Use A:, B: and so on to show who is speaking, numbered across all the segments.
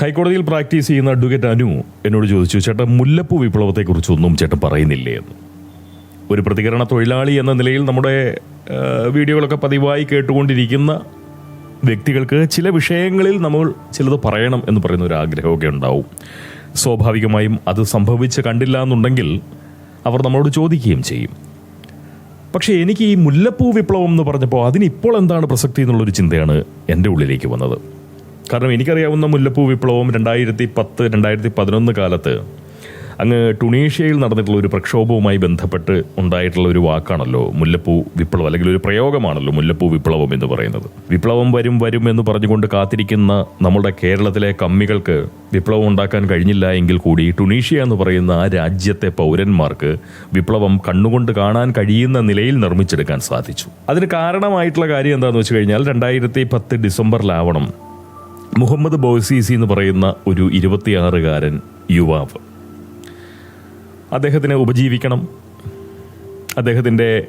A: ഹൈക്കോടതിയിൽ പ്രാക്ടീസ് ചെയ്യുന്ന അഡ്വക്കേറ്റ് അനു എന്നോട് ചോദിച്ചു ചേട്ടൻ മുല്ലപ്പൂ വിപ്ലവത്തെക്കുറിച്ച് ഒന്നും ചേട്ടൻ പറയുന്നില്ലേ? എന്ന്. ഒരു പ്രതികരണ തൊഴിലാളി എന്ന നിലയിൽ നമ്മുടെ വീഡിയോകളൊക്കെ പതിവായി കേട്ടുകൊണ്ടിരിക്കുന്ന വ്യക്തികൾക്ക് ചില വിഷയങ്ങളിൽ നമ്മൾ ചിലത് പറയണം എന്ന് പറയുന്ന ഒരു ആഗ്രഹമൊക്കെ ഉണ്ടാവും. സ്വാഭാവികമായും അത് സംഭവിച്ച് കണ്ടില്ല എന്നുണ്ടെങ്കിൽ അവർ നമ്മളോട് ചോദിക്കുകയും ചെയ്യും. പക്ഷേ എനിക്ക് ഈ മുല്ലപ്പൂ വിപ്ലവം എന്ന് പറഞ്ഞപ്പോൾ അതിനിപ്പോൾ എന്താണ് പ്രസക്തി എന്നുള്ളൊരു ചിന്തയാണ് എന്റെ ഉള്ളിലേക്ക് വന്നത്. കാരണം എനിക്കറിയാവുന്ന മുല്ലപ്പൂ വിപ്ലവം രണ്ടായിരത്തി പത്ത് രണ്ടായിരത്തി പതിനൊന്ന് കാലത്ത് അങ്ങ് ടുണീഷ്യയിൽ നടന്നിട്ടുള്ള ഒരു പ്രക്ഷോഭവുമായി ബന്ധപ്പെട്ട് ഉണ്ടായിട്ടുള്ള ഒരു വാക്കാണല്ലോ മുല്ലപ്പൂ വിപ്ലവം അല്ലെങ്കിൽ ഒരു പ്രയോഗമാണല്ലോ മുല്ലപ്പൂ വിപ്ലവം എന്ന് പറയുന്നത്. വിപ്ലവം വരും വരും എന്ന് പറഞ്ഞുകൊണ്ട് കാത്തിരിക്കുന്ന നമ്മുടെ കേരളത്തിലെ കമ്മികൾക്ക് വിപ്ലവം ഉണ്ടാക്കാൻ കഴിഞ്ഞില്ല എങ്കിൽ കൂടി ടുണീഷ്യ എന്ന് പറയുന്ന ആ രാജ്യത്തെ പൗരന്മാർക്ക് വിപ്ലവം കണ്ണുകൊണ്ട് കാണാൻ കഴിയുന്ന നിലയിൽ നിർമ്മിച്ചെടുക്കാൻ സാധിച്ചു. അതിന് കാരണമായിട്ടുള്ള കാര്യം എന്താണെന്ന് വെച്ച് കഴിഞ്ഞാൽ രണ്ടായിരത്തി പത്ത് ഡിസംബറിലാവണം. മുഹമ്മദ് ബോസീസി എന്ന് പറയുന്ന ഒരു ഇരുപത്തിയാറുകാരൻ യുവാവ്. അദ്ദേഹത്തിന് ഉപജീവിക്കണം. അദ്ദേഹത്തിന്റെ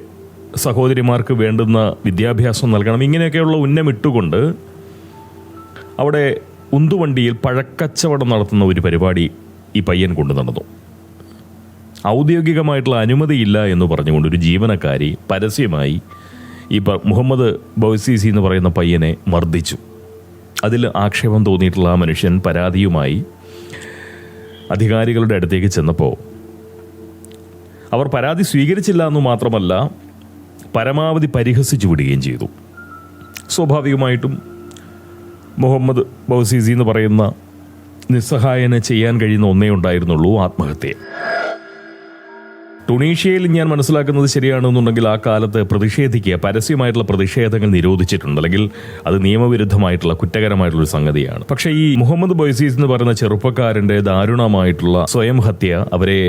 A: സഹോദരിമാർക്ക് വേണ്ടുന്ന വിദ്യാഭ്യാസം നൽകണം. ഇങ്ങനെയൊക്കെയുള്ള ഉന്നമിട്ടുകൊണ്ട് അവിടെ ഉന്തുവണ്ടിയിൽ പഴക്കച്ചവടം നടത്തുന്ന ഒരു പരിപാടി ഈ പയ്യൻ കൊണ്ടു നടന്നു. ഔദ്യോഗികമായിട്ടുള്ള അനുമതിയില്ല എന്ന് പറഞ്ഞുകൊണ്ട് ഒരു ജീവനക്കാരി പരസ്യമായി ഈ മുഹമ്മദ് ബൗസീസി എന്ന് പറയുന്ന പയ്യനെ മർദ്ദിച്ചു. അതിൽ ആക്ഷേപം തോന്നിയിട്ടുള്ള ആ മനുഷ്യൻ പരാതിയുമായി അധികാരികളുടെ അടുത്തേക്ക് ചെന്നപ്പോൾ അവർ പരാതി സ്വീകരിച്ചില്ല എന്ന് മാത്രമല്ല പരമാവധി പരിഹസിച്ചു വിടുകയും ചെയ്തു. സ്വാഭാവികമായിട്ടും മുഹമ്മദ് ബൗസീസി എന്ന് പറയുന്ന നിസ്സഹായന് ചെയ്യാൻ കഴിയുന്ന ഒന്നേ ഉണ്ടായിരുന്നുള്ളൂ ആത്മഹത്യ. ടുണീഷ്യയിൽ ഞാൻ മനസ്സിലാക്കുന്നത് ശരിയാണെന്നുണ്ടെങ്കിൽ ആ കാലത്ത് പ്രതിഷേധിക്കുക പരസ്യമായിട്ടുള്ള പ്രതിഷേധങ്ങൾ നിരോധിച്ചിട്ടുണ്ട്. അല്ലെങ്കിൽ അത് നിയമവിരുദ്ധമായിട്ടുള്ള കുറ്റകരമായിട്ടുള്ള ഒരു സംഗതിയാണ്. പക്ഷേ ഈ മുഹമ്മദ് ബൈസീസ് എന്ന് പറയുന്ന ചെറുപ്പക്കാരന്റെ ദാരുണമായിട്ടുള്ള സ്വയം ഹത്യ അവരെ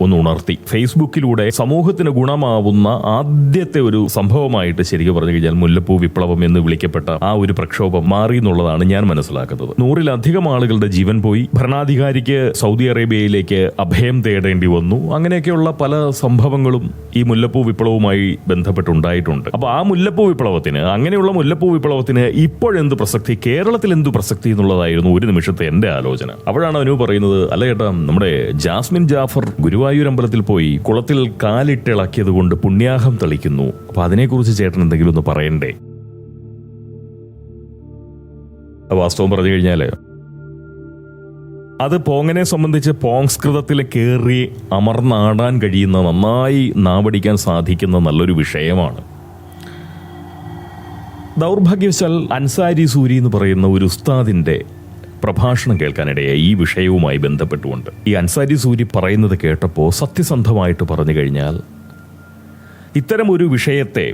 A: ഒന്ന് ഉണർത്തി ഫേസ്ബുക്കിലൂടെ സമൂഹത്തിന് ഗുണമാവുന്ന ആദ്യത്തെ ഒരു സംഭവമായിട്ട് ശരിക്കും പറഞ്ഞു കഴിഞ്ഞാൽ മുല്ലപ്പൂ വിപ്ലവം എന്ന് വിളിക്കപ്പെട്ട ആ ഒരു പ്രക്ഷോഭം മാറി എന്നുള്ളതാണ് ഞാൻ മനസ്സിലാക്കുന്നത്. നൂറിലധികം ആളുകളുടെ ജീവൻ പോയി. ഭരണാധികാരിക്ക് സൗദി അറേബ്യയിലേക്ക് അഭയം തേടേണ്ടി വന്നു. അങ്ങനെയൊക്കെയുള്ള പല സംഭവങ്ങളും ഈ മുല്ലപ്പൂ വിപ്ലവവുമായി ബന്ധപ്പെട്ടുണ്ടായിട്ടുണ്ട്. അപ്പൊ ആ മുല്ലപ്പൂ വിപ്ലവത്തിന് അങ്ങനെയുള്ള മുല്ലപ്പൂ വിപ്ലവത്തിന് ഇപ്പോഴെന്ത് പ്രസക്തി? കേരളത്തിൽ എന്ത് പ്രസക്തി എന്നുള്ളതായിരുന്നു ഒരു നിമിഷത്തെ എന്റെ ആലോചന. അപ്പോഴാണ് അനു പറയുന്നത് അല്ല ചേട്ടാ നമ്മുടെ ജാസ്മിൻ ജാഫർ ഗുരുവായൂർ അമ്പലത്തിൽ പോയി കുളത്തിൽ കാലിട്ടിളക്കിയത് കൊണ്ട് പുണ്യാഹം തെളിക്കുന്നു. അപ്പൊ അതിനെക്കുറിച്ച് ചേട്ടൻ എന്തെങ്കിലും ഒന്ന് പറയണ്ടേ? വാസ്തവം പറഞ്ഞു കഴിഞ്ഞാൽ അത് പോങ്ങനെ സംബന്ധിച്ച് പോങ്സ്കൃതത്തിൽ കയറി അമർന്നാടാൻ കഴിയുന്ന നന്നായി നാവടിക്കാൻ സാധിക്കുന്ന നല്ലൊരു വിഷയമാണ്. ദൗർഭാഗ്യവശാൽ അൻസാരി സൂരി എന്ന് പറയുന്ന ഒരു ഉസ്താദിന്റെ പ്രഭാഷണം കേൾക്കാനിടയായി ഈ വിഷയവുമായി ബന്ധപ്പെട്ടുകൊണ്ട്. ഈ അൻസാരി സൂരി പറയുന്നത് കേട്ടപ്പോൾ സത്യസന്ധമായിട്ട് പറഞ്ഞു കഴിഞ്ഞാൽ ഇത്തരം ഒരു വിഷയത്തെ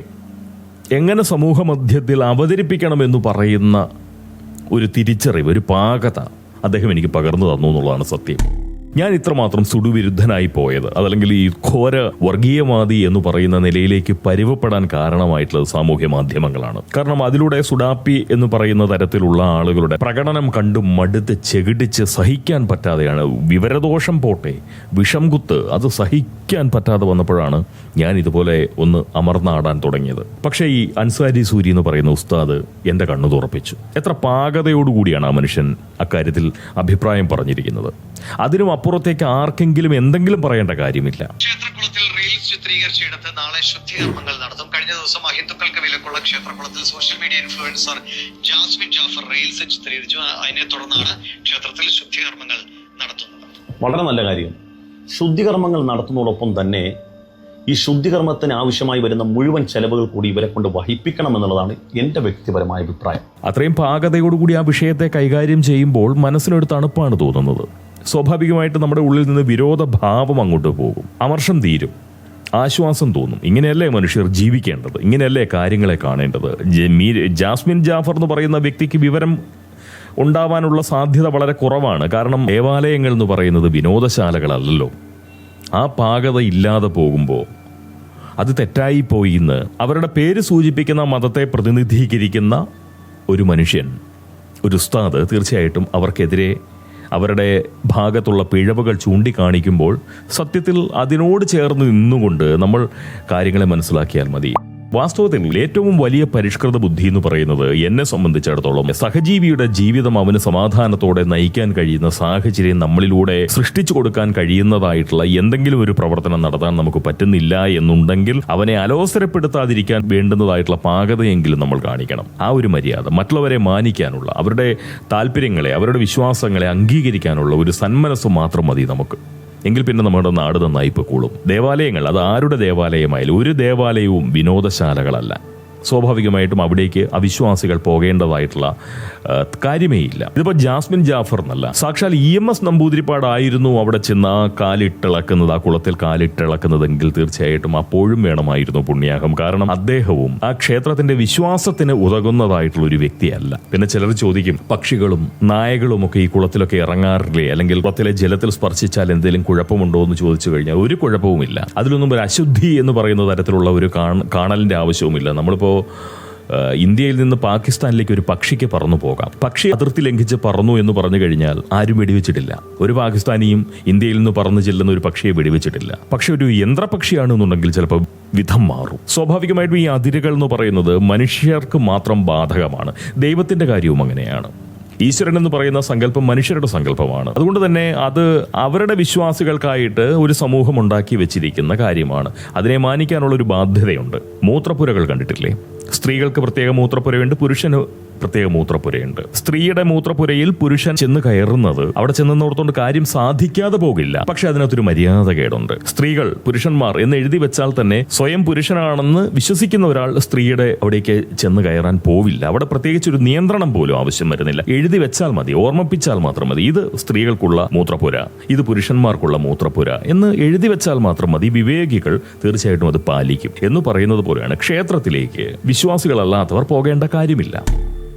A: എങ്ങനെ സമൂഹ മധ്യത്തിൽ അവതരിപ്പിക്കണമെന്ന് പറയുന്ന ഒരു തിരിച്ചറിവ് ഒരു പാകത അദ്ദേഹം എനിക്ക് പകർന്നു തന്നു എന്നുള്ളതാണ് സത്യം. ഞാൻ ഇത്രമാത്രം സുടുവിരുദ്ധനായി പോയത്. അതല്ലെങ്കിൽ ഈ ഘോര വർഗീയവാദി എന്ന് പറയുന്ന നിലയിലേക്ക് പരിവപ്പെടാൻ കാരണമായിട്ടുള്ളത് സാമൂഹ്യ മാധ്യമങ്ങളാണ്. കാരണം അതിലൂടെ സുഡാപ്പി എന്ന് പറയുന്ന തരത്തിലുള്ള ആളുകളുടെ പ്രകടനം കണ്ടും മടുത്ത് ചെകിടിച്ച് സഹിക്കാൻ പറ്റാതെയാണ്. വിവരദോഷം പോട്ടെ വിഷം കുത്ത് അത് സഹിക്കാൻ പറ്റാതെ വന്നപ്പോഴാണ് ഞാൻ ഇതുപോലെ ഒന്ന് അമർന്നാടാൻ തുടങ്ങിയത്. പക്ഷേ ഈ അൻസാരി സൂരി എന്ന് പറയുന്ന ഉസ്താദ് എന്റെ കണ്ണു തുറപ്പിച്ചു. എത്ര പാകതയോടുകൂടിയാണ് ആ മനുഷ്യൻ അക്കാര്യത്തിൽ അഭിപ്രായം പറഞ്ഞിരിക്കുന്നത്. അതിനും അപ്പുറത്തേക്ക് ആർക്കെങ്കിലും എന്തെങ്കിലും പറയേണ്ട കാര്യമില്ല.
B: ക്ഷേത്രകുളത്തിൽ റീൽസ് ചിത്രീകരിച്ചെടുത്ത് നാളെ ശുദ്ധീകരണങ്ങൾ നടത്തും. കഴിഞ്ഞ ദിവസം അഹിന്ദുക്കൾക്ക് വിലക്കുള്ള ക്ഷേത്രകുളത്തിൽ social media influencer Jasmin Jafar reels ചിത്രീകരിച്ചു. അതിനെ തുടർന്നാണ് ക്ഷേത്രത്തിൽ ശുദ്ധികർമ്മങ്ങൾ നടത്തുന്നത്.
C: വളരെ നല്ല കാര്യം. ശുദ്ധികർമ്മങ്ങൾ നടത്തുന്നതോടൊപ്പം തന്നെ ഈ ശുദ്ധികർമ്മത്തിന് ആവശ്യമായി വരുന്ന മുഴുവൻ ചെലവുകൾ കൂടി ഇവരെ കൊണ്ട് വഹിപ്പിക്കണം എന്നുള്ളതാണ് എന്റെ വ്യക്തിപരമായ അഭിപ്രായം.
A: അത്രയും പാകതയോടുകൂടി ആ വിഷയത്തെ കൈകാര്യം ചെയ്യുമ്പോൾ മനസ്സിനൊരു തണുപ്പാണ് തോന്നുന്നത്. സ്വാഭാവികമായിട്ട് നമ്മുടെ ഉള്ളിൽ നിന്ന് വിരോധ ഭാവം അങ്ങോട്ട് പോകും. അമർഷം തീരും. ആശ്വാസം തോന്നും. ഇങ്ങനെയല്ലേ മനുഷ്യർ ജീവിക്കേണ്ടത്? ഇങ്ങനെയല്ലേ കാര്യങ്ങളെ കാണേണ്ടത്? ജാസ്മിൻ ജാഫർ എന്ന് പറയുന്ന വ്യക്തിക്ക് വിവരം ഉണ്ടാവാനുള്ള സാധ്യത വളരെ കുറവാണ്. കാരണം ദേവാലയങ്ങൾ എന്ന് പറയുന്നത് വിനോദശാലകളല്ലല്ലോ. ആ പാകത ഇല്ലാതെ പോകുമ്പോൾ അത് തെറ്റായിപ്പോയി ഇന്ന് അവരുടെ പേര് സൂചിപ്പിക്കുന്ന മതത്തെ പ്രതിനിധീകരിക്കുന്ന ഒരു മനുഷ്യൻ ഒരു ഉസ്താദ് തീർച്ചയായിട്ടും അവർക്കെതിരെ അവരുടെ ഭാഗത്തുള്ള പിഴവുകൾ ചൂണ്ടിക്കാണിക്കുമ്പോൾ സത്യത്തിൽ അതിനോട് ചേർന്ന് നിന്നുകൊണ്ട് നമ്മൾ കാര്യങ്ങളെ മനസ്സിലാക്കിയാൽ മതി. വാസ്തവത്തിൽ ഏറ്റവും വലിയ പരിഷ്കൃത ബുദ്ധി എന്ന് പറയുന്നത് എന്നെ സംബന്ധിച്ചിടത്തോളം സഹജീവിയുടെ ജീവിതം അവന് സമാധാനത്തോടെ നയിക്കാൻ കഴിയുന്ന സാഹചര്യം നമ്മളിലൂടെ സൃഷ്ടിച്ചു കൊടുക്കാൻ കഴിയുന്നതായിട്ടുള്ള എന്തെങ്കിലും ഒരു പ്രവർത്തനം നടത്താൻ നമുക്ക് പറ്റുന്നില്ല എന്നുണ്ടെങ്കിൽ അവനെ അലോസരപ്പെടുത്താതിരിക്കാൻ വേണ്ടുന്നതായിട്ടുള്ള പാകതയെങ്കിലും നമ്മൾ കാണിക്കണം. ആ ഒരു മര്യാദ മറ്റുള്ളവരെ മാനിക്കാനുള്ള അവരുടെ താല്പര്യങ്ങളെ അവരുടെ വിശ്വാസങ്ങളെ അംഗീകരിക്കാനുള്ള ഒരു സന്മനസ്സും മാത്രം മതി നമുക്ക്. എങ്കിൽ പിന്നെ നമ്മുടെ നാട് നന്നായി പൊക്കോളും ദേവാലയങ്ങൾ അത് ആരുടെ ദേവാലയമായാലും ഒരു ദേവാലയവും വിനോദശാലകളല്ല. സ്വാഭാവികമായിട്ടും അവിടേക്ക് അവിശ്വാസികൾ പോകേണ്ടതായിട്ടുള്ള കാര്യമേ ഇല്ല. ഇതിപ്പോ ജാസ്മിൻ ജാഫർ എന്നല്ല. സാക്ഷാൽ ഇ എം എസ് നമ്പൂതിരിപ്പാടായിരുന്നു അവിടെ ചെന്ന് ആ കാലിട്ടിളക്കുന്നത് ആ കുളത്തിൽ കാലിട്ടിളക്കുന്നതെങ്കിൽ തീർച്ചയായിട്ടും അപ്പോഴും വേണമായിരുന്നു പുണ്യാഹം കാരണം അദ്ദേഹവും ആ ക്ഷേത്രത്തിന്റെ വിശ്വാസത്തിന് ഉതകുന്നതായിട്ടുള്ള ഒരു വ്യക്തിയല്ല. പിന്നെ ചിലർ ചോദിക്കും പക്ഷികളും നായകളും ഒക്കെ ഈ കുളത്തിലൊക്കെ ഇറങ്ങാറില്ലേ? അല്ലെങ്കിൽ കുളത്തിലെ ജലത്തിൽ സ്പർശിച്ചാൽ എന്തെങ്കിലും കുഴപ്പമുണ്ടോ എന്ന് ചോദിച്ചു കഴിഞ്ഞാൽ ഒരു കുഴപ്പവുമില്ല. അതിലൊന്നും ഒരു അശുദ്ധി എന്ന് പറയുന്ന തരത്തിലുള്ള ഒരു കാണ- കാണലിന്റെ ആവശ്യവുമില്ല. നമ്മളിപ്പോ ആ, ഇന്ത്യയിൽ നിന്ന് പാകിസ്ഥാനിലേക്ക് ഒരു പക്ഷിക്ക് പറന്നു പോകാം. പക്ഷി അതിർത്തി ലംഘിച്ച് പറന്നു എന്ന് പറഞ്ഞു കഴിഞ്ഞാൽ ആരും വെടിവെച്ചിട്ടില്ല. ഒരു പാകിസ്ഥാനിയും ഇന്ത്യയിൽ നിന്ന് പറന്നു ചെല്ലുന്ന ഒരു പക്ഷിയെ വെടിവെച്ചിട്ടില്ല. പക്ഷെ ഒരു യന്ത്രപക്ഷിയാണെന്നുണ്ടെങ്കിൽ ചിലപ്പോൾ വിധം മാറും. സ്വാഭാവികമായിട്ടും ഈ അതിരുകൾ എന്ന് പറയുന്നത് മനുഷ്യർക്ക് മാത്രം ബാധകമാണ്. ദൈവത്തിന്റെ കാര്യവും അങ്ങനെയാണ്. ഈശ്വരൻ എന്ന് പറയുന്ന സങ്കല്പം മനുഷ്യരുടെ സങ്കല്പമാണ്. അതുകൊണ്ട് തന്നെ അത് അവരുടെ വിശ്വാസികൾക്കായിട്ട് ഒരു സമൂഹം ഉണ്ടാക്കി വെച്ചിരിക്കുന്ന കാര്യമാണ്. അതിനെ മാനിക്കാനുള്ള ഒരു ബാധ്യതയുണ്ട്. മൂത്രപ്പുരകൾ കണ്ടിട്ടില്ലേ? സ്ത്രീകൾക്ക് പ്രത്യേക മൂത്രപ്പുരയുണ്ട് പുരുഷന് പ്രത്യേക മൂത്രപ്പുരയുണ്ട്. സ്ത്രീയുടെ മൂത്രപ്പുരയിൽ പുരുഷൻ ചെന്ന് കയറുന്നത് അവിടെ ചെന്നോർത്തോണ്ട് കാര്യം സാധിക്കാതെ പോകില്ല. പക്ഷെ അതിനകത്തൊരു മര്യാദ കേടുണ്ട്. സ്ത്രീകൾ പുരുഷന്മാർ എന്ന് എഴുതി വെച്ചാൽ തന്നെ സ്വയം പുരുഷനാണെന്ന് വിശ്വസിക്കുന്ന ഒരാൾ സ്ത്രീയുടെ അവിടേക്ക് ചെന്ന് കയറാൻ പോവില്ല. അവിടെ പ്രത്യേകിച്ച് ഒരു നിയന്ത്രണം പോലും ആവശ്യം വരുന്നില്ല. എഴുതി വെച്ചാൽ മതി ഓർമ്മിപ്പിച്ചാൽ മാത്രം മതി. ഇത് സ്ത്രീകൾക്കുള്ള മൂത്രപ്പുര ഇത് പുരുഷന്മാർക്കുള്ള മൂത്രപ്പുര എന്ന് എഴുതി വെച്ചാൽ മാത്രം മതി. വിവേകികൾ തീർച്ചയായിട്ടും അത് പാലിക്കും. എന്ന് പറയുന്നത് പോലെയാണ് ക്ഷേത്രത്തിലേക്ക് വിശ്വാസികളല്ലാത്തവർ പോകേണ്ട കാര്യമില്ല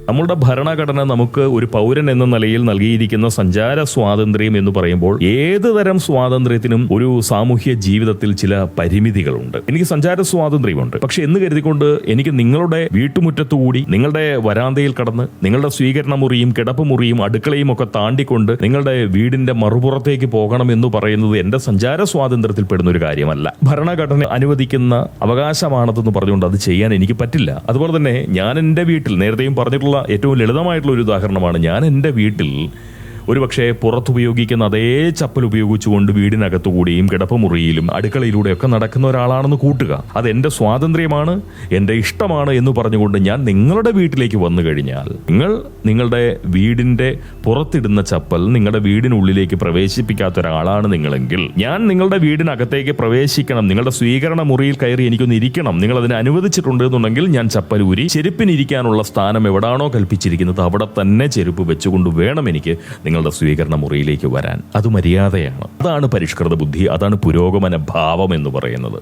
A: നമ്മളുടെ ഭരണഘടന നമുക്ക് ഒരു പൗരൻ എന്ന നിലയിൽ നൽകിയിരിക്കുന്ന സഞ്ചാര സ്വാതന്ത്ര്യം എന്ന് പറയുമ്പോൾ ഏത് തരം സ്വാതന്ത്ര്യത്തിനും ഒരു സാമൂഹ്യ ജീവിതത്തിൽ ചില പരിമിതികളുണ്ട്. എനിക്ക് സഞ്ചാര സ്വാതന്ത്ര്യമുണ്ട്. പക്ഷെ എന്ന് കരുതിക്കൊണ്ട് എനിക്ക് നിങ്ങളുടെ വീട്ടുമുറ്റത്തുകൂടി നിങ്ങളുടെ വരാന്തയിൽ കടന്ന് നിങ്ങളുടെ സ്വീകരണ മുറിയും കിടപ്പ് മുറിയും അടുക്കളയും ഒക്കെ താണ്ടിക്കൊണ്ട് നിങ്ങളുടെ വീടിന്റെ മറുപുറത്തേക്ക് പോകണം എന്ന് പറയുന്നത് എന്റെ സഞ്ചാര സ്വാതന്ത്ര്യത്തിൽ പെടുന്ന ഒരു കാര്യമല്ല. ഭരണഘടന അനുവദിക്കുന്ന അവകാശമാണതെന്ന് പറഞ്ഞുകൊണ്ട് അത് ചെയ്യാൻ എനിക്ക് പറ്റില്ല. അതുപോലെ തന്നെ ഞാൻ എന്റെ വീട്ടിൽ നേരത്തെയും പറഞ്ഞിട്ടുള്ള ഏറ്റവും ലളിതമായിട്ടുള്ള ഒരു ഉദാഹരണമാണ് ഞാൻ എന്റെ വീട്ടിൽ ഒരുപക്ഷെ പുറത്തുപയോഗിക്കുന്ന അതേ ചപ്പൽ ഉപയോഗിച്ചുകൊണ്ട് വീടിനകത്തു കൂടിയും കിടപ്പുമുറിയിലും അടുക്കളയിലൂടെയൊക്കെ നടക്കുന്ന ഒരാളാണെന്ന് കൂട്ടുക. അത് എന്റെ സ്വാതന്ത്ര്യമാണ് എന്റെ ഇഷ്ടമാണ് എന്ന് പറഞ്ഞുകൊണ്ട് ഞാൻ നിങ്ങളുടെ വീട്ടിലേക്ക് വന്നു കഴിഞ്ഞാൽ നിങ്ങൾ നിങ്ങളുടെ വീടിന്റെ പുറത്തിടുന്ന ചപ്പൽ നിങ്ങളുടെ വീടിനുള്ളിലേക്ക് പ്രവേശിപ്പിക്കാത്ത ഒരാളാണ് നിങ്ങളെങ്കിൽ ഞാൻ നിങ്ങളുടെ വീടിനകത്തേക്ക് പ്രവേശിക്കണം നിങ്ങളുടെ സ്വീകരണ മുറിയിൽ കയറി എനിക്കൊന്ന് ഇരിക്കണം നിങ്ങൾ അതിന് അനുവദിച്ചിട്ടുണ്ട് എന്നുണ്ടെങ്കിൽ ഞാൻ ചപ്പൽ ഊരി ചെരുപ്പിനിരിക്കാനുള്ള സ്ഥാനം എവിടാണോ കൽപ്പിച്ചിരിക്കുന്നത് അവിടെ തന്നെ ചെരുപ്പ് വെച്ചുകൊണ്ട് വേണം എനിക്ക് നിങ്ങളുടെ സ്വീകരണ മുറിയിലേക്ക് വരാൻ അത് മര്യാദയാണ്. അതാണ് പരിഷ്കൃത ബുദ്ധി അതാണ് പുരോഗമന ഭാവം എന്ന് പറയുന്നത്.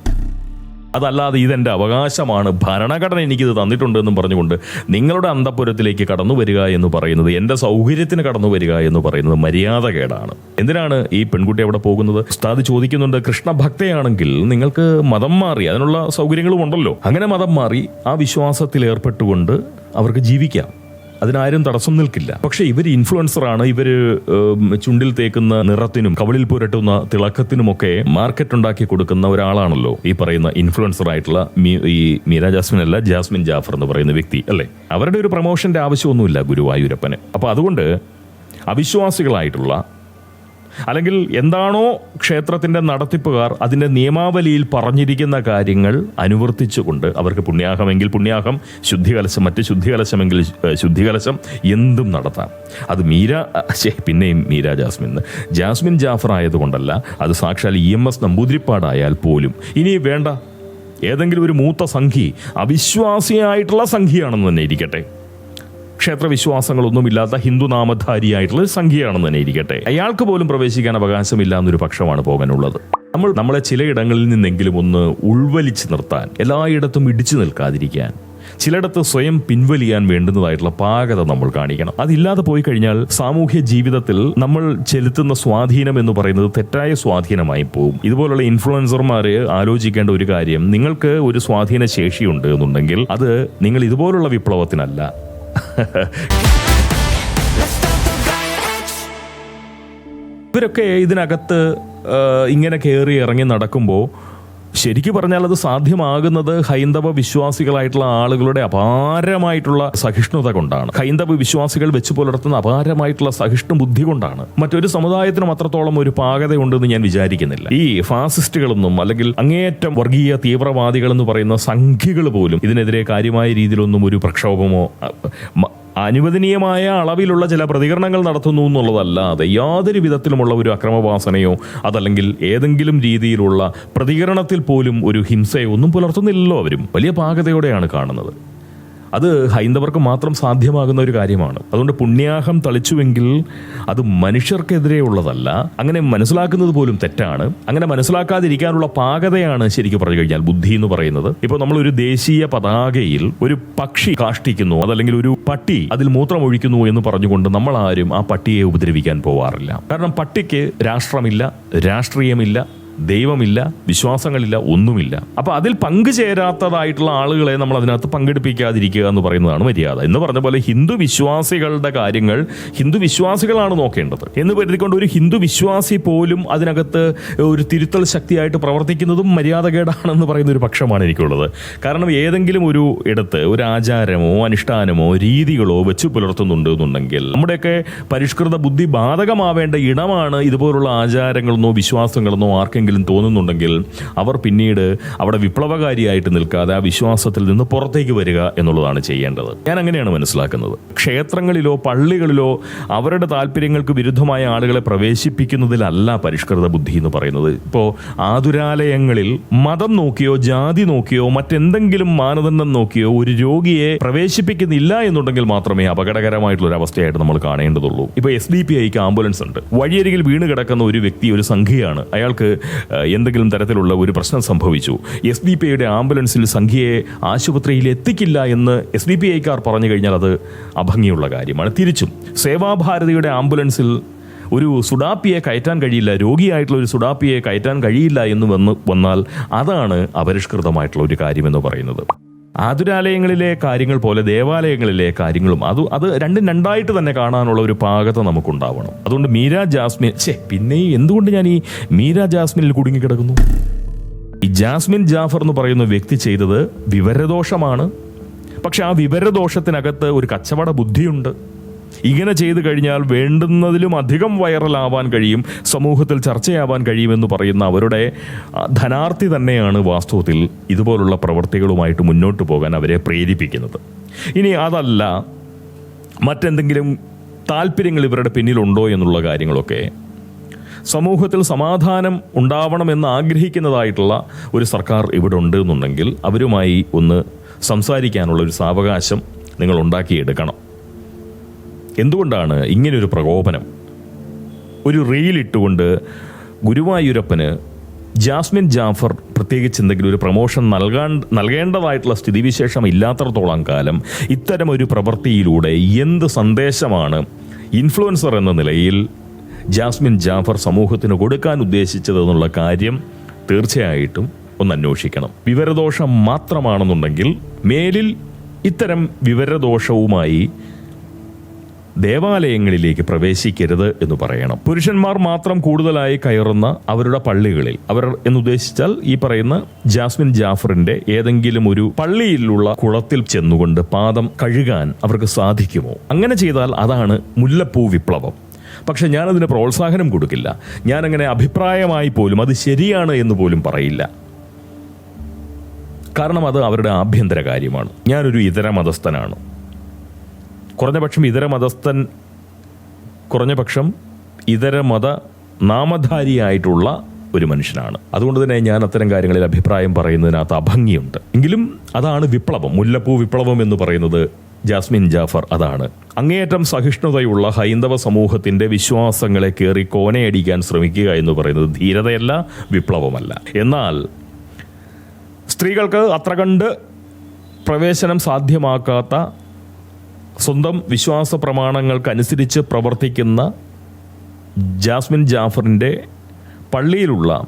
A: അതല്ലാതെ ഇതെന്റെ അവകാശമാണ്. ഭരണഘടന എനിക്കിത് തന്നിട്ടുണ്ട് എന്നും പറഞ്ഞുകൊണ്ട് നിങ്ങളുടെ അന്തപുരത്തിലേക്ക് കടന്നു വരിക എന്ന് പറയുന്നത് എന്റെ സൗകര്യത്തിന് കടന്നു വരിക എന്ന് പറയുന്നത് മര്യാദകേടാണ്. എന്തിനാണ് ഈ പെൺകുട്ടി അവിടെ പോകുന്നത്? ഉസ്താദ് ചോദിക്കുന്നുണ്ട് കൃഷ്ണഭക്തയാണെങ്കിൽ നിങ്ങൾക്ക് മതം മാറി അതിനുള്ള സൗകര്യങ്ങളും ഉണ്ടല്ലോ. അങ്ങനെ മതം മാറി ആ വിശ്വാസത്തിൽ ഏർപ്പെട്ടുകൊണ്ട് അവർക്ക് ജീവിക്കാം. അതിനാരും തടസ്സം നിൽക്കില്ല. പക്ഷെ ഇവർ ഇൻഫ്ലുവൻസറാണ്. ഇവർ ഏം, ചുണ്ടിൽ തേക്കുന്ന നിറത്തിനും കവളിൽ പുരട്ടുന്ന തിളക്കത്തിനുമൊക്കെ മാർക്കറ്റ് ഉണ്ടാക്കി കൊടുക്കുന്ന ഒരാളാണല്ലോ ഈ പറയുന്ന ഇൻഫ്ലുവൻസർ ആയിട്ടുള്ള ഈ മീര ജാസ്മിൻ അല്ല ജാസ്മിൻ ജാഫർ എന്ന് പറയുന്ന വ്യക്തി അല്ലേ? അവരുടെ ഒരു പ്രൊമോഷന്റെ ആവശ്യമൊന്നുമില്ല ഗുരുവായൂരപ്പന്. അപ്പൊ അതുകൊണ്ട് അവിശ്വാസികളായിട്ടുള്ള അല്ലെങ്കിൽ എന്താണോ ക്ഷേത്രത്തിന്റെ നടത്തിപ്പുകാർ അതിന്റെ നിയമാവലിയിൽ പറഞ്ഞിരിക്കുന്ന കാര്യങ്ങൾ അനുവർത്തിച്ചുകൊണ്ട് അവർക്ക് പുണ്യാഹമെങ്കിൽ പുണ്യാഹം ശുദ്ധികലശം മറ്റ് ശുദ്ധികലശമെങ്കിൽ ശുദ്ധികലശം എന്തും നടത്താം. അത് മീര പിന്നെയും മീര ജാസ്മിൻ. ജാസ്മിൻ ജാഫർ ആയതുകൊണ്ടല്ല അത് സാക്ഷാൽ ഇ എം എസ് നമ്പൂതിരിപ്പാടായാൽ പോലും. ഇനി വേണ്ട ഏതെങ്കിലും ഒരു മൂത്ത സംഘി അവിശ്വാസിയായിട്ടുള്ള സംഘിയാണെന്ന് തന്നെ ഇരിക്കട്ടെ. ക്ഷേത്രവിശ്വാസങ്ങളൊന്നുമില്ലാത്ത ഹിന്ദു നാമധാരിയായിട്ടുള്ള സംഖ്യയാണെന്ന് തന്നെ ഇരിക്കട്ടെ. അയാൾക്ക് പോലും പ്രവേശിക്കാൻ അവകാശമില്ല എന്നൊരു പക്ഷമാണ് പോകാനുള്ളത്. നമ്മൾ നമ്മളെ ചിലയിടങ്ങളിൽ നിന്നെങ്കിലും ഒന്ന് ഉൾവലിച്ച് നിർത്താൻ എല്ലായിടത്തും ഇടിച്ചു നിൽക്കാതിരിക്കാൻ ചിലയിടത്ത് സ്വയം പിൻവലിയാൻ വേണ്ടുന്നതായിട്ടുള്ള പാകത നമ്മൾ കാണിക്കണം. അതില്ലാതെ പോയി കഴിഞ്ഞാൽ സാമൂഹ്യ ജീവിതത്തിൽ നമ്മൾ ചെലുത്തുന്ന സ്വാധീനം എന്ന് പറയുന്നത് തെറ്റായ സ്വാധീനമായി പോകും ഇതുപോലുള്ള ഇൻഫ്ലുവൻസർമാര് ആലോചിക്കേണ്ട ഒരു കാര്യം നിങ്ങൾക്ക് ഒരു സ്വാധീന ശേഷിയുണ്ട് എന്നുണ്ടെങ്കിൽ അത് നിങ്ങൾ ഇതുപോലുള്ള വിപ്ലവത്തിനല്ല. ഇവരൊക്കെ ഇതിനകത്ത് ഇങ്ങനെ കയറി ഇറങ്ങി നടക്കുമ്പോൾ ശരിക്കു പറഞ്ഞാൽ അത് സാധ്യമാകുന്നത് ഹൈന്ദവ വിശ്വാസികളായിട്ടുള്ള ആളുകളുടെ അപാരമായിട്ടുള്ള സഹിഷ്ണുത കൊണ്ടാണ്. ഹൈന്ദവ വിശ്വാസികൾ വെച്ച് പുലർത്തുന്ന അപാരമായിട്ടുള്ള സഹിഷ്ണു ബുദ്ധി കൊണ്ടാണ്. മറ്റൊരു സമുദായത്തിനും അത്രത്തോളം ഒരു പാകതയുണ്ടെന്ന് ഞാൻ വിചാരിക്കുന്നില്ല. ഈ ഫാസിസ്റ്റുകളൊന്നും അല്ലെങ്കിൽ അങ്ങേയറ്റം വർഗീയ തീവ്രവാദികൾ എന്ന് പറയുന്ന സംഖ്യകൾ പോലും ഇതിനെതിരെ കാര്യമായ രീതിയിലൊന്നും ഒരു പ്രക്ഷോഭമോ അനുവദനീയമായ അളവിലുള്ള ചില പ്രതികരണങ്ങൾ നടത്തുന്നു എന്നുള്ളതല്ലാതെ യാതൊരു വിധത്തിലുമുള്ള ഒരു അക്രമവാസനയോ അതല്ലെങ്കിൽ ഏതെങ്കിലും രീതിയിലുള്ള പ്രതികരണത്തിൽ പോലും ഒരു ഹിംസയോ ഒന്നും പുലർത്തുന്നില്ലല്ലോ അവരും. വലിയ പാകതയോടെയാണ് കാണുന്നത്. അത് ഹൈന്ദവർക്ക് മാത്രം സാധ്യമാകുന്ന ഒരു കാര്യമാണ്. അതുകൊണ്ട് പുണ്യാഹം തളിച്ചുവെങ്കിൽ അത് മനുഷ്യർക്കെതിരെ ഉള്ളതല്ല അങ്ങനെ മനസ്സിലാക്കുന്നത് പോലും തെറ്റാണ്. അങ്ങനെ മനസ്സിലാക്കാതിരിക്കാനുള്ള പാകതയാണ് ശരിക്കും പറഞ്ഞു കഴിഞ്ഞാൽ ബുദ്ധി എന്ന് പറയുന്നത്. ഇപ്പോൾ നമ്മൾ ഒരു ദേശീയ പതാകയിൽ ഒരു പക്ഷി കാഷ്ടിക്കുന്നു അതല്ലെങ്കിൽ ഒരു പട്ടി അതിൽ മൂത്രം ഒഴിക്കുന്നു എന്ന് പറഞ്ഞുകൊണ്ട് നമ്മൾ ആരും ആ പട്ടിയെ ഉപദ്രവിക്കാൻ പോവാറില്ല. കാരണം പട്ടിക്ക് രാഷ്ട്രമില്ല രാഷ്ട്രീയമില്ല ദൈവമില്ല വിശ്വാസങ്ങളില്ല ഒന്നുമില്ല. അപ്പൊ അതിൽ പങ്കുചേരാത്തതായിട്ടുള്ള ആളുകളെ നമ്മൾ അതിനകത്ത് പങ്കെടുപ്പിക്കാതിരിക്കുക എന്ന് പറയുന്നതാണ് മര്യാദ. എന്ന് പറഞ്ഞ പോലെ ഹിന്ദു വിശ്വാസികളുടെ കാര്യങ്ങൾ ഹിന്ദു വിശ്വാസികളാണ് നോക്കേണ്ടത്. എന്ന് കരുതിക്കൊണ്ട് ഒരു ഹിന്ദു വിശ്വാസി പോലും അതിനകത്ത് ഒരു തിരുത്തൽ ശക്തിയായിട്ട് പ്രവർത്തിക്കുന്നതും മര്യാദകേടാണെന്ന് പറയുന്ന ഒരു പക്ഷമാണ് എനിക്കുള്ളത്. കാരണം ഏതെങ്കിലും ഒരു ഇടത്ത് ഒരു ആചാരമോ അനുഷ്ഠാനമോ രീതികളോ വെച്ച് പുലർത്തുന്നുണ്ട് എന്നുണ്ടെങ്കിൽ നമ്മുടെയൊക്കെ പരിഷ്കൃത ബുദ്ധി ബാധകമാവേണ്ട ഇടമാണ് ഇതുപോലുള്ള ആചാരങ്ങളെന്നോ വിശ്വാസങ്ങളെന്നോ ആർക്കെങ്കിലും തോന്നുന്നുണ്ടെങ്കിൽ അവർ പിന്നീട് അവിടെ വിപ്ലവകാരിയായിട്ട് നിൽക്കാതെ ആ വിശ്വാസത്തിൽ നിന്ന് പുറത്തേക്ക് വരിക എന്നുള്ളതാണ് ചെയ്യേണ്ടത്. ഞാൻ അങ്ങനെയാണ് മനസ്സിലാക്കുന്നത്. ക്ഷേത്രങ്ങളിലോ പള്ളികളിലോ അവരുടെ താല്പര്യങ്ങൾക്ക് വിരുദ്ധമായ ആളുകളെ പ്രവേശിപ്പിക്കുന്നതിലല്ല പരിഷ്കൃത ബുദ്ധി എന്ന് പറയുന്നത്. ഇപ്പോൾ ആതുരാലയങ്ങളിൽ മതം നോക്കിയോ ജാതി നോക്കിയോ മറ്റെന്തെങ്കിലും മാനദണ്ഡം നോക്കിയോ ഒരു രോഗിയെ പ്രവേശിപ്പിക്കുന്നില്ല എന്നുണ്ടെങ്കിൽ മാത്രമേ അപകടകരമായിട്ടുള്ള ഒരു അവസ്ഥയായിട്ട് നമ്മൾ കാണേണ്ടതുള്ളൂ. ഇപ്പൊ എസ് ഡി പി ഐക്ക് ആംബുലൻസ് ഉണ്ട്. വഴിയരികിൽ വീണ് കിടക്കുന്ന ഒരു വ്യക്തി ഒരു സംഖ്യയാണ് അയാൾക്ക് എന്തെങ്കിലും തരത്തിലുള്ള ഒരു പ്രശ്നം സംഭവിച്ചു. എസ് ഡി പി ഐയുടെ ആംബുലൻസിൽ സംഖ്യയെ ആശുപത്രിയിൽ എത്തിക്കില്ല എന്ന് എസ് ഡി പി ഐക്കാർ പറഞ്ഞു കഴിഞ്ഞാൽ അത് അഭംഗിയുള്ള കാര്യമാണ്. തിരിച്ചും സേവാഭാരതിയുടെ ആംബുലൻസിൽ ഒരു സുഡാപ്പിയെ കയറ്റാൻ കഴിയില്ല രോഗിയായിട്ടുള്ള ഒരു സുഡാപ്പിയെ കയറ്റാൻ കഴിയില്ല എന്ന് വന്ന് വന്നാൽ അതാണ് അപരിഷ്കൃതമായിട്ടുള്ള ഒരു കാര്യമെന്ന് പറയുന്നത്. ആതുരാലയങ്ങളിലെ കാര്യങ്ങൾ പോലെ ദേവാലയങ്ങളിലെ കാര്യങ്ങളും അത് അത് രണ്ടും രണ്ടായിട്ട് തന്നെ കാണാനുള്ള ഒരു പാകത നമുക്കുണ്ടാവണം. അതുകൊണ്ട് മീര ജാസ്മിൻ ഛേ പിന്നെ എന്തുകൊണ്ട് ഞാൻ ഈ മീര ജാസ്മിനിൽ കുടുങ്ങിക്കിടക്കുന്നു ഈ ജാസ്മിൻ ജാഫർ എന്ന് പറയുന്ന വ്യക്തി ചെയ്തത് വിവരദോഷമാണ്. പക്ഷെ ആ വിവരദോഷത്തിനകത്ത് ഒരു കച്ചവട ബുദ്ധിയുണ്ട്. ഇങ്ങനെ ചെയ്തു കഴിഞ്ഞാൽ വേണ്ടുന്നതിലും അധികം വൈറലാവാൻ കഴിയും സമൂഹത്തിൽ ചർച്ചയാവാൻ കഴിയുമെന്ന് പറയുന്ന അവരുടെ ധനാർത്ഥി തന്നെയാണ് വാസ്തവത്തിൽ ഇതുപോലുള്ള പ്രവൃത്തികളുമായിട്ട് മുന്നോട്ട് പോകാൻ അവരെ പ്രേരിപ്പിക്കുന്നത്. ഇനി അതല്ല മറ്റെന്തെങ്കിലും താല്പര്യങ്ങൾ ഇവരുടെ പിന്നിലുണ്ടോ എന്നുള്ള കാര്യങ്ങളൊക്കെ സമൂഹത്തിൽ സമാധാനം ഉണ്ടാവണമെന്ന് ആഗ്രഹിക്കുന്നതായിട്ടുള്ള ഒരു സർക്കാർ ഇവിടെ ഉണ്ട് എന്നുണ്ടെങ്കിൽ അവരുമായി ഒന്ന് സംസാരിക്കാനുള്ള ഒരു സാവകാശം നിങ്ങൾ ഉണ്ടാക്കിയെടുക്കണം. എന്തുകൊണ്ടാണ് ഇങ്ങനൊരു പ്രകോപനം? ഒരു റീലിട്ടുകൊണ്ട് ഗുരുവായൂരപ്പന് ജാസ്മിൻ ജാഫർ പ്രത്യേകിച്ച് എന്തെങ്കിലും ഒരു പ്രമോഷൻ നൽകാൻ നൽകേണ്ടതായിട്ടുള്ള സ്ഥിതിവിശേഷം ഇല്ലാത്തടത്തോളം കാലം ഇത്തരം ഒരു പ്രവൃത്തിയിലൂടെ എന്ത് സന്ദേശമാണ് ഇൻഫ്ലുവൻസർ എന്ന നിലയിൽ ജാസ്മിൻ ജാഫർ സമൂഹത്തിന് കൊടുക്കാൻ ഉദ്ദേശിച്ചതെന്നുള്ള കാര്യം തീർച്ചയായിട്ടും ഒന്ന് അന്വേഷിക്കണം. വിവരദോഷം മാത്രമാണെന്നുണ്ടെങ്കിൽ മേലിൽ ഇത്തരം വിവരദോഷവുമായി ദേവാലയങ്ങളിലേക്ക് പ്രവേശിക്കരുത് എന്ന് പറയണം. പുരുഷന്മാർ മാത്രം കൂടുതലായി കയറുന്ന അവരുടെ പള്ളികളിൽ. അവർ എന്നുദ്ദേശിച്ചാൽ ഈ പറയുന്ന ജാസ്മിൻ ജാഫറിന്റെ ഏതെങ്കിലും ഒരു പള്ളിയിലുള്ള കുളത്തിൽ ചെന്നുകൊണ്ട് പാദം കഴുകാൻ അവർക്ക് സാധിക്കുമോ? അങ്ങനെ ചെയ്താൽ അതാണ് മുല്ലപ്പൂ വിപ്ലവം. പക്ഷെ ഞാനതിന് പ്രോത്സാഹനം കൊടുക്കില്ല. ഞാനങ്ങനെ അഭിപ്രായമായി പോലും അത് ശരിയാണ് എന്ന് പോലും പറയില്ല. കാരണം അത് അവരുടെ ആഭ്യന്തര കാര്യമാണ്. ഞാനൊരു ഇതര മതസ്ഥനാണ്. കുറഞ്ഞപക്ഷം ഇതര മതസ്ഥൻ കുറഞ്ഞപക്ഷം ഇതര മത നാമധാരിയായിട്ടുള്ള ഒരു മനുഷ്യനാണ്. അതുകൊണ്ട് തന്നെ ഞാൻ അത്തരം കാര്യങ്ങളിൽ അഭിപ്രായം പറയുന്നതിനകത്ത് അഭംഗിയുണ്ട്. എങ്കിലും അതാണ് വിപ്ലവം. മുല്ലപ്പൂ വിപ്ലവം എന്ന് പറയുന്നത് ജാസ്മിൻ ജാഫർ അതാണ്. അങ്ങേയറ്റം സഹിഷ്ണുതയുള്ള ഹൈന്ദവ സമൂഹത്തിന്റെ വിശ്വാസങ്ങളെ കയറി കോനയടിക്കാൻ ശ്രമിക്കുക എന്ന് പറയുന്നത് ധീരതയല്ല വിപ്ലവമല്ല. എന്നാൽ സ്ത്രീകൾക്ക് അത്ര കണ്ട് പ്രവേശനം സാധ്യമാക്കാത്ത സ്വന്തം വിശ്വാസ പ്രമാണങ്ങൾക്കനുസരിച്ച് പ്രവർത്തിക്കുന്ന ജാസ്മിൻ ജാഫറിന്റെ പള്ളിയിലുള്ള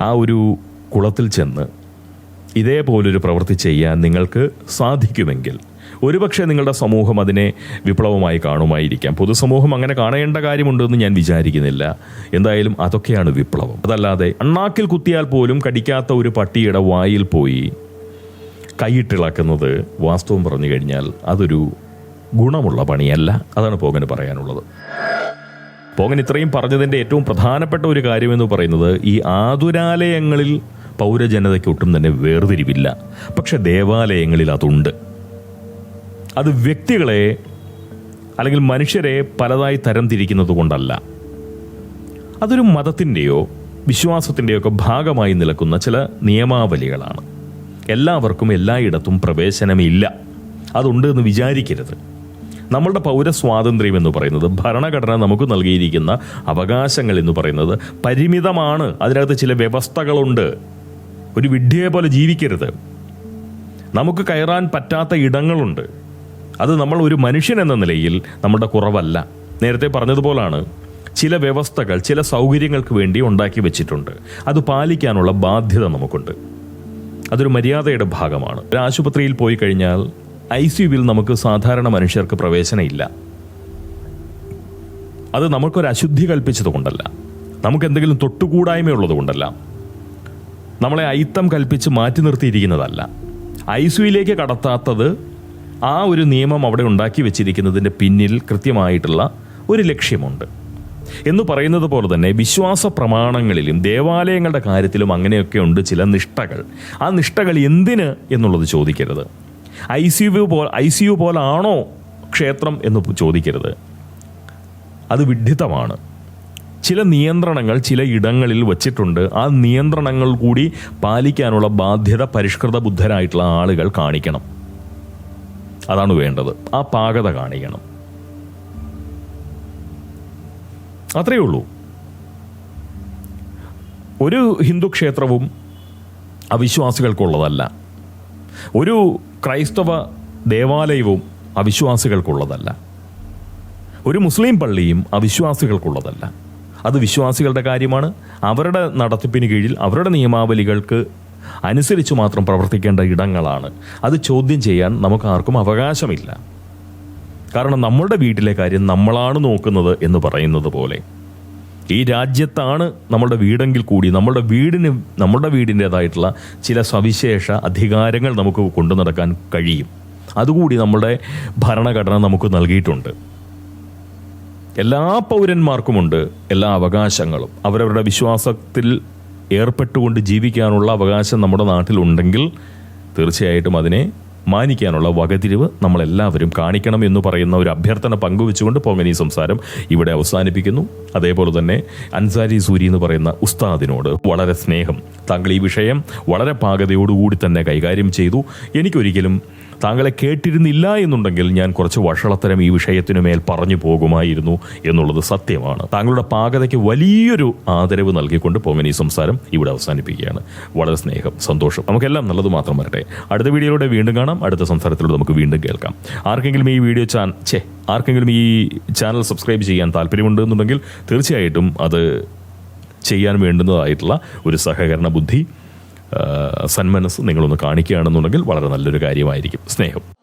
A: ആ ഒരു കുളത്തിൽ ചെന്ന് ഇതേപോലൊരു പ്രവൃത്തി ചെയ്യാൻ നിങ്ങൾക്ക് സാധിക്കുമെങ്കിൽ ഒരുപക്ഷെ നിങ്ങളുടെ സമൂഹം അതിനെ വിപ്ലവമായി കാണുമായിരിക്കാം. പൊതുസമൂഹം അങ്ങനെ കാണേണ്ട കാര്യമുണ്ടെന്ന് ഞാൻ വിചാരിക്കുന്നില്ല. എന്തായാലും അതൊക്കെയാണ് വിപ്ലവം. അതല്ലാതെ അണ്ണാക്കിൽ കുത്തിയാൽ പോലും കടിക്കാത്ത ഒരു പട്ടിയുടെ വായിൽ പോയി കൈയിട്ടിളക്കുന്നത് വാസ്തവം പറഞ്ഞു കഴിഞ്ഞാൽ അതൊരു ഗുണമുള്ള പണിയല്ല അതാണ് പോകന് പറയാനുള്ളത്. പോകൻ ഇത്രയും പറഞ്ഞതിന്റെ ഏറ്റവും പ്രധാനപ്പെട്ട ഒരു കാര്യമെന്ന് പറയുന്നത് ഈ ആതുരാലയങ്ങളിൽ പൗരജനതയ്ക്ക് ഒട്ടും തന്നെ വേർതിരിവില്ല. പക്ഷെ ദേവാലയങ്ങളിൽ അതുണ്ട്. അത് വ്യക്തികളെ അല്ലെങ്കിൽ മനുഷ്യരെ പലതായി തരം തിരിക്കുന്നത് കൊണ്ടല്ല. അതൊരു മതത്തിന്റെയോ വിശ്വാസത്തിന്റെയോ ഒക്കെ ഭാഗമായി നിൽക്കുന്ന ചില നിയമാവലികളാണ്. എല്ലാവർക്കും എല്ലായിടത്തും പ്രവേശനമില്ല. അതുണ്ട് എന്ന് വിചാരിക്കരുത്. നമ്മളുടെ പൗരസ്വാതന്ത്ര്യം എന്ന് പറയുന്നത് ഭരണഘടന നമുക്ക് നൽകിയിരിക്കുന്ന അവകാശങ്ങൾ എന്ന് പറയുന്നത് പരിമിതമാണ്. അതിനകത്ത് ചില വ്യവസ്ഥകളുണ്ട്. ഒരു വിഡ്ഢിയെ പോലെ ജീവിക്കരുത്. നമുക്ക് കയറാൻ പറ്റാത്ത ഇടങ്ങളുണ്ട്. അത് നമ്മൾ ഒരു മനുഷ്യൻ എന്ന നിലയിൽ നമ്മുടെ കുറവല്ല. നേരത്തെ പറഞ്ഞതുപോലാണ് ചില വ്യവസ്ഥകൾ ചില സൗകര്യങ്ങൾക്ക് വേണ്ടി ഉണ്ടാക്കി വെച്ചിട്ടുണ്ട്. അത് പാലിക്കാനുള്ള ബാധ്യത നമുക്കുണ്ട്. അതൊരു മര്യാദയുടെ ഭാഗമാണ്. ഒരു ആശുപത്രിയിൽ പോയി കഴിഞ്ഞാൽ ഐ സിയുവിൽ നമുക്ക് സാധാരണ മനുഷ്യർക്ക് പ്രവേശനമില്ല. അത് നമുക്കൊരു അശുദ്ധി കൽപ്പിച്ചതുകൊണ്ടല്ല നമുക്ക് എന്തെങ്കിലും തൊട്ടുകൂടായ്മയുള്ളത് കൊണ്ടല്ല. നമ്മളെ അയിത്തം കൽപ്പിച്ച് മാറ്റി നിർത്തിയിരിക്കുന്നതല്ല. ഐ സിയുയിലേക്ക് കടത്താത്തത് ആ ഒരു നിയമം അവിടെ ഉണ്ടാക്കി വെച്ചിരിക്കുന്നതിന്റെ പിന്നിൽ കൃത്യമായിട്ടുള്ള ഒരു ലക്ഷ്യമുണ്ട്. എന്ന് പറയുന്നത് പോലെ തന്നെ വിശ്വാസ പ്രമാണങ്ങളിലും ദേവാലയങ്ങളുടെ കാര്യത്തിലും അങ്ങനെയൊക്കെ ഉണ്ട് ചില നിഷ്ഠകൾ. ആ നിഷ്ഠകൾ എന്തിന് എന്നുള്ളത് ചോദിക്കരുത്. ഐ സി യു പോ ഐ സി യു പോലാണോ ക്ഷേത്രം എന്ന് ചോദിക്കരുത്. അത് വിഡ്ഢിത്തമാണ് ചില നിയന്ത്രണങ്ങൾ ചില ഇടങ്ങളിൽ വച്ചിട്ടുണ്ട്. ആ നിയന്ത്രണങ്ങൾ കൂടി പാലിക്കാനുള്ള ബാധ്യത പരിഷ്കൃത ബുദ്ധരായിട്ടുള്ള ആളുകൾ കാണിക്കണം. അതാണ് വേണ്ടത്. ആ പാകത കാണിക്കണം. അത്രയേ ഉള്ളൂ. ഒരു ഹിന്ദു ക്ഷേത്രവും അവിശ്വാസികൾക്കുള്ളതല്ല. ഒരു ക്രൈസ്തവ ദേവാലയവും അവിശ്വാസികൾക്കുള്ളതല്ല. ഒരു മുസ്ലിം പള്ളിയും അവിശ്വാസികൾക്കുള്ളതല്ല. അത് വിശ്വാസികളുടെ കാര്യമാണ്. അവരുടെ നടത്തിപ്പിന് കീഴിൽ അവരുടെ നിയമാവലികൾക്ക് അനുസരിച്ച് മാത്രം പ്രവർത്തിക്കേണ്ട ഇടങ്ങളാണ്. അത് ചോദ്യം ചെയ്യാൻ നമുക്ക് ആർക്കും അവകാശമില്ല. കാരണം നമ്മളുടെ വീട്ടിലെ കാര്യം നമ്മളാണ് നോക്കുന്നത് എന്ന് പറയുന്നത് പോലെ. ഈ രാജ്യത്താണ് നമ്മുടെ വീടെങ്കിൽ കൂടി നമ്മുടെ വീടിന് നമ്മുടെ വീടിന്റെതായിട്ടുള്ള ചില സവിശേഷ അധികാരങ്ങൾ നമുക്ക് കൊണ്ടു നടക്കാൻ കഴിയും. അതുകൂടി നമ്മുടെ ഭരണഘടന നമുക്ക് നൽകിയിട്ടുണ്ട്. എല്ലാ പൗരന്മാർക്കുമുണ്ട് എല്ലാ അവകാശങ്ങളും. അവരവരുടെ വിശ്വാസത്തിൽ ഏർപ്പെട്ടുകൊണ്ട് ജീവിക്കാനുള്ള അവകാശം നമ്മുടെ നാട്ടിലുണ്ടെങ്കിൽ തീർച്ചയായിട്ടും അതിനെ മാനിക്കാനുള്ള വകതിരിവ് നമ്മളെല്ലാവരും കാണിക്കണം എന്ന് പറയുന്ന ഒരു അഭ്യർത്ഥന പങ്കുവെച്ചുകൊണ്ട് പൊങ്ങനി സംസാരം ഇവിടെ അവസാനിപ്പിക്കുന്നു. അതേപോലെ തന്നെ അൻസാരി സൂരി എന്ന് പറയുന്ന ഉസ്താദിനോട് വളരെ സ്നേഹം. താങ്കൾ ഈ വിഷയം വളരെ പാകതയോടുകൂടി തന്നെ കൈകാര്യം ചെയ്തു. എനിക്കൊരിക്കലും താങ്കളെ കേട്ടിരുന്നില്ല എന്നുണ്ടെങ്കിൽ ഞാൻ കുറച്ച് വഷളത്തരം ഈ വിഷയത്തിനു മേൽ പറഞ്ഞു പോകുമായിരുന്നു എന്നുള്ളത് സത്യമാണ്. താങ്കളുടെ പാകതയ്ക്ക് വലിയൊരു ആദരവ് നൽകിക്കൊണ്ട് പൊങ്ങനി സംസാരം ഇവിടെ അവസാനിപ്പിക്കുകയാണ്. വളരെ സ്നേഹം സന്തോഷം. നമുക്കെല്ലാം നല്ലത് മാത്രം വരട്ടെ. അടുത്ത വീഡിയോയിലൂടെ വീണ്ടും കാണാം. അടുത്ത സംസാരത്തിലൂടെ നമുക്ക് വീണ്ടും കേൾക്കാം. ആർക്കെങ്കിലും ഈ വീഡിയോ ചാൻ ചേ ആർക്കെങ്കിലും ഈ ചാനൽ സബ്സ്ക്രൈബ് ചെയ്യാൻ താല്പര്യമുണ്ട് എന്നുണ്ടെങ്കിൽ തീർച്ചയായിട്ടും അത് ചെയ്യാൻ വേണ്ടുന്നതായിട്ടുള്ള ഒരു സഹകരണ ബുദ്ധി സന്മനസ് നിങ്ങളൊന്ന് കാണിക്കുകയാണെന്നുണ്ടെങ്കിൽ വളരെ നല്ലൊരു കാര്യമായിരിക്കും. സ്നേഹം.